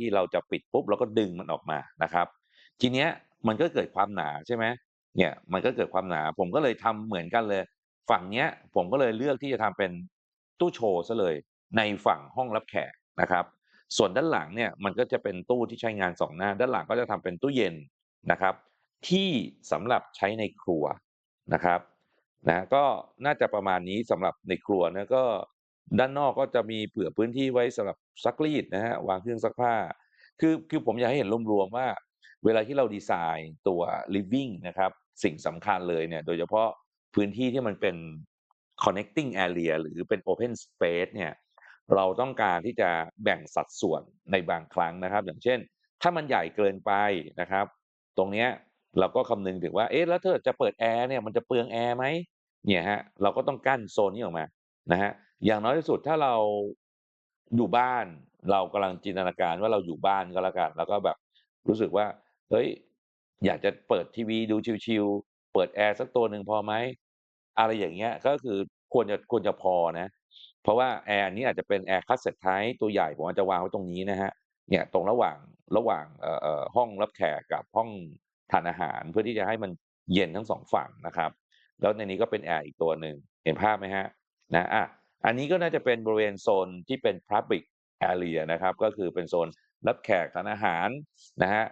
ที่เราจะปิดปุ๊บเราก็ดึงมันออกมานะครับ ทีเนี้ยมันก็เกิดความหนาใช่ไหมเนี่ยมันก็เกิดความหนา ผมก็เลยทำเหมือนกันเลย ฝั่งเนี้ยผมก็เลยเลือกที่จะทำเป็นตู้โชว์ซะเลยในฝั่งห้องรับแขกนะครับ ส่วนด้านหลังเนี่ยมันก็จะเป็นตู้ที่ใช้งานสองหน้า ด้านหลังก็จะทำเป็นตู้เย็นนะครับ ที่สำหรับใช้ในครัวนะครับนะก็น่าจะประมาณนี้สำหรับในครัวนะก็ ด้านนอกก็จะมีเผื่อพื้นที่ไว้สำหรับซักรีดนะฮะวางเครื่องซักผ้า คือคือผมอยากให้เห็นรวมๆว่า เวลาที่เราดีไซน์ตัว living นะครับสิ่งสำคัญเลยเนี่ยโดยเฉพาะพื้นที่ที่มันเป็น connecting area หรือเป็น open space เนี่ยเราต้องการที่จะแบ่งสัดส่วนในบางครั้งนะครับ อย่างเช่น ถ้ามันใหญ่เกินไปนะครับ ตรงเนี้ยเราก็คำนึงถึงว่าเอ๊ะแล้วถ้าจะเปิดแอร์เนี่ยมันจะเปลืองแอร์ไหมเนี่ยฮะเราก็ต้องกั้นโซนนี้ออกมานะฮะ อย่างน้อยที่สุดถ้าเราอยู่บ้าน เรากำลังจินตนาการว่าเราอยู่บ้านก็แล้วกันแล้วก็แบบรู้สึกว่า เฮ้ย อยากจะเปิดทีวีดูชิวๆเปิดแอร์สักตัวหนึ่งพอไหม อะไรอย่างเงี้ย ก็คือควรจะควรจะพอนะ เพราะว่าแอร์อันนี้อาจจะเป็นแอร์คัสเซ็ตไทป์ตัวใหญ่ผมอาจจะวางไว้ตรงนี้นะฮะ เนี่ยตรงระหว่างระหว่างเอ่อเอ่อห้องรับแขกกับห้องทานอาหารเพื่อที่จะให้มันเย็นทั้งสองฝั่งนะครับ แล้วในนี้ก็เป็นแอร์อีกตัวหนึ่งเห็นภาพไหมฮะนะอะ อันนี้ก็น่าจะเป็นบริเวณโซนที่เป็น Public Area นะครับ ก็คือเป็นโซนรับแขกทานอาหารนะฮะ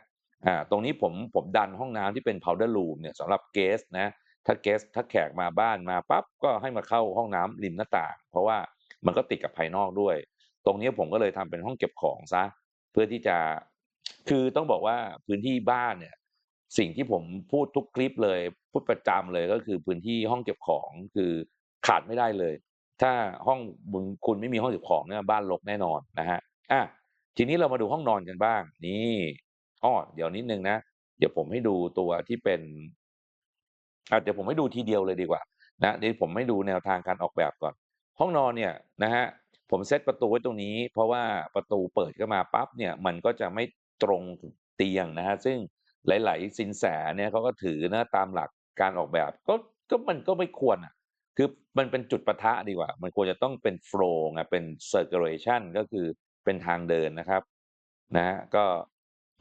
อ่าตรงนี้ผมผมดันห้องน้ำที่เป็น powder room เนี่ยสำหรับเกสนะถ้าเกสถ้าแขกมาบ้านมาปั๊บก็ให้มาเข้าห้องน้ำริมหน้าต่าง เพราะว่ามันก็ติดกับภายนอกด้วย ตรงนี้ผมก็เลยทำเป็นห้องเก็บของซะเพื่อที่จะคือต้องบอกว่าพื้นที่บ้านเนี่ยสิ่งที่ผมพูดทุกคลิปเลย พูดประจำเลยก็คือพื้นที่ห้องเก็บของคือขาดไม่ได้เลย ถ้าห้องบุญคุณไม่มีห้องเก็บของเนี่ยบ้านรกแน่นอนนะฮะอะทีนี้เรามาดูห้องนอนกันบ้าง นี่อ้อเดี๋ยวนิดนึงนะ เดี๋ยวผมให้ดูตัวที่เป็นอะเดี๋ยวผมให้ดูทีเดียวเลยดีกว่า นะเดี๋ยวผมให้ดูแนวทางการออกแบบก่อน ห้องนอนเนี่ยนะฮะผมเซตประตูไว้ตรงนี้ เพราะว่าประตูเปิดเข้ามาปั๊บเนี่ย มันก็จะไม่ตรงเตียงนะฮะซึ่งหลาย ๆ สินแสเนี่ยเขาก็ถือนะตามหลักการออกแบบ ก็ก็มันก็ไม่ควรอะ คือมันเป็นจุดปะทะดีกว่า มันควรจะต้องเป็นโฟล์ไงเป็น circulation ก็คือเป็นทางเดินนะครับ นะฮะก็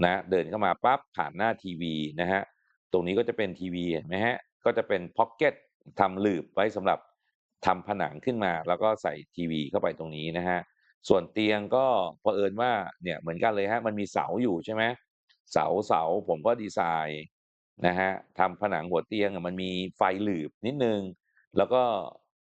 นะเดินเข้ามาปั๊บผ่านหน้าทีวีนะฮะตรงนี้ก็จะเป็นทีวีเห็นไหมฮะก็จะเป็นพ็อกเก็ตทำหลืบไว้สำหรับทำผนังขึ้นมา แล้วก็ใส่ทีวีเข้าไปตรงนี้นะฮะส่วนเตียงก็เผอิญว่าเนี่ยเหมือนกันเลยฮะมันมีเสาอยู่ใช่ไหมเสาเสาผมก็ดีไซน์นะฮะทำผนังหัวเตียงมันมีไฟหลืบนิดนึง แล้วก็